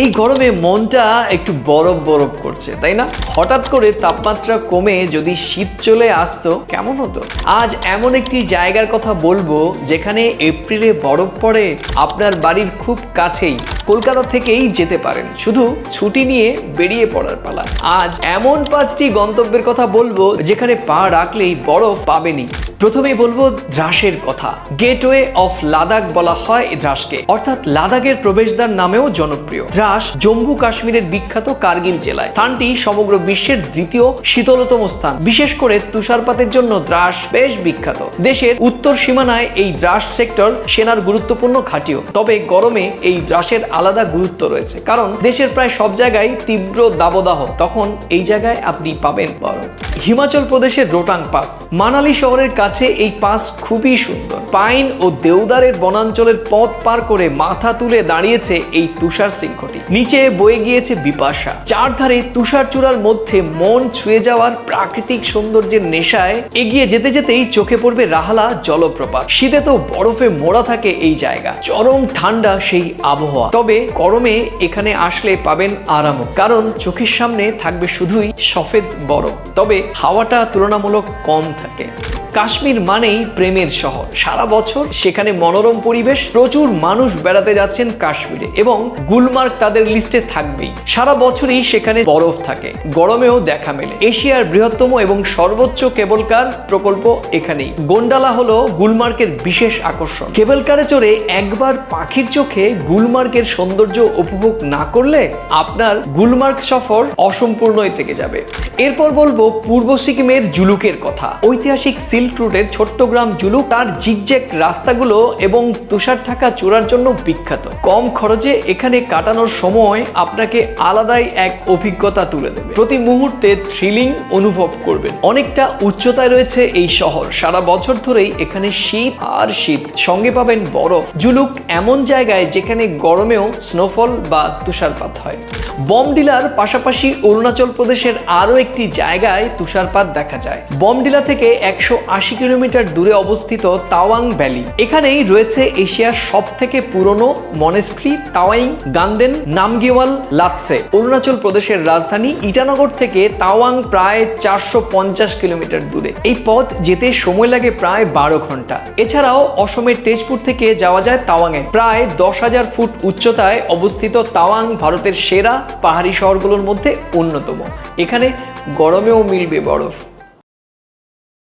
এই গরমে মনটা একটু বরফ বরফ করছে, তাই না? হঠাৎ করে তাপমাত্রা কমে যদি শীত চলে আসতো, কেমন হতো? আজ এমন একটি জায়গার কথা বলব যেখানে এপ্রিলে বরফ পড়ে, আপনার বাড়ির খুব কাছেই, কলকাতা থেকেই যেতে পারেন। শুধু ছুটি নিয়ে বেরিয়ে পড়ার পালা। আজ এমন পাঁচটি গন্তব্যের কথা বলব যেখানে পা রাখলেই বরফ পাবেনি প্রথমেই বলব দ্রাসের কথা। গেটওয়ে অফ লাদাখ বলা হয় দ্রাসকে। অর্থাৎ লাদাখের প্রবেশদ্বার নামেও জনপ্রিয়। দ্রাস জম্মু কাশ্মীরের বিখ্যাত কার্গিল জেলায়। স্থানটি সমগ্র বিশ্বের দ্বিতীয় শীতলতম স্থান। বিশেষ করে তুষারপাতের জন্য দ্রাস বেশ বিখ্যাত। দেশের উত্তর সীমানায় এই দ্রাস সেক্টর সেনার গুরুত্বপূর্ণ ঘাঁটিও। তবে গরমে এই দ্রাসের আলাদা গুরুত্ব রয়েছে। কারণ দেশের প্রায় সব জায়গায় তীব্র দাবদাহ। তখন এই জায়গায় আপনি পাবেন বরফ। হিমাচল প্রদেশের রোটাং পাস। মানালি শহরের কাছে এই পাস খুবই সুন্দর। পাইন ও দেওদারের বনাঞ্চলের পথ পার করে মাথা তুলে দাঁড়িয়েছে এই তুষার শৃঙ্খটি নিচে বয়ে গিয়েছে বিপাশা। চারধারে তুষার চূড়ার মধ্যে মন ছুঁয়ে যাওয়ার প্রাকৃতিক সৌন্দর্যের নেশায় এগিয়ে যেতে যেতেই চোখে পড়বে রাহালা জলপ্রপাত। শীতে তো বরফে মোড়া থাকে এই জায়গা। চরম ঠান্ডা সেই আবহাওয়া। তবে গরমে এখানে আসলে পাবেন আরামও। কারণ চোখের সামনে থাকবে শুধুই সফেদ বরফ। তবে হাওয়াটা তুলনামূলক কম থাকে। কাশ্মীর মানেই প্রেমের শহর। সারা বছর সেখানে মনোরম পরিবেশ, প্রচুর মানুষ বেড়াতে যাচ্ছেন কাশ্মীরে এবং গুলমার্গ তাদের লিস্টে থাকবেই। সারা বছরই সেখানে বরফ থাকে, গরমেও দেখা মেলে। এশিয়ার বৃহত্তম এবং সর্বোচ্চ কেবল কার প্রকল্প এখানেই। গোন্ডালা হলো গুলমার্গের বিশেষ আকর্ষণ। কেবল কারে চড়ে একবার পাখির চোখে গুলমার্গের সৌন্দর্য উপভোগ না করলে আপনার গুলমার্গ সফর অসম্পূর্ণই থেকে যাবে। এরপর বলব পূর্ব সিকিমের জুলুকের কথা। ঐতিহাসিক সিল্ক রুটের ছোট্ট গ্রাম জুলুক তার জিগজ্যাক রাস্তাগুলো এবং তুষার ঢাকা চূড়ার জন্য বিখ্যাত। কম খরচে এখানে কাটানোর সময় আপনাকে আলাদাই এক অভিজ্ঞতা তুলে দেবে। প্রতি মুহূর্তে থ্রিলিং অনুভব করবেন। অনেকটা উচ্চতায় রয়েছে এই শহর। সারা বছর ধরেই এখানে শীত আর শীত। সঙ্গে পাবেন বরফ। জুলুক এমন জায়গায় যেখানে গরমেও স্নোফল বা তুষারপাত হয়। বমডিলার পাশাপাশি অরুণাচল প্রদেশের আরও একটি জায়গায় তুষারপাত দেখা যায়। বমডিলা থেকে একশো আশি কিলোমিটার দূরে অবস্থিত তাওয়াং ভ্যালি। এখানেই রয়েছে এশিয়ার সব থেকে পুরনো মনেস্ট্রি তাওয়াইং, গান্দেন, নামগিওয়াল লাতসে অরুণাচল প্রদেশের রাজধানী ইটানগর থেকে তাওয়াং প্রায় চারশো পঞ্চাশ কিলোমিটার দূরে। এই পথ যেতে সময় লাগে প্রায় বারো ঘণ্টা। এছাড়াও অসমের তেজপুর থেকে যাওয়া যায় তাওয়াংয়ে। প্রায় দশ হাজার ফুট উচ্চতায় অবস্থিত তাওয়াং ভারতের সেরা পাহাড়ি শহরগুলোর মধ্যে অন্যতম। এখানে গরমেও মিলবে বরফ।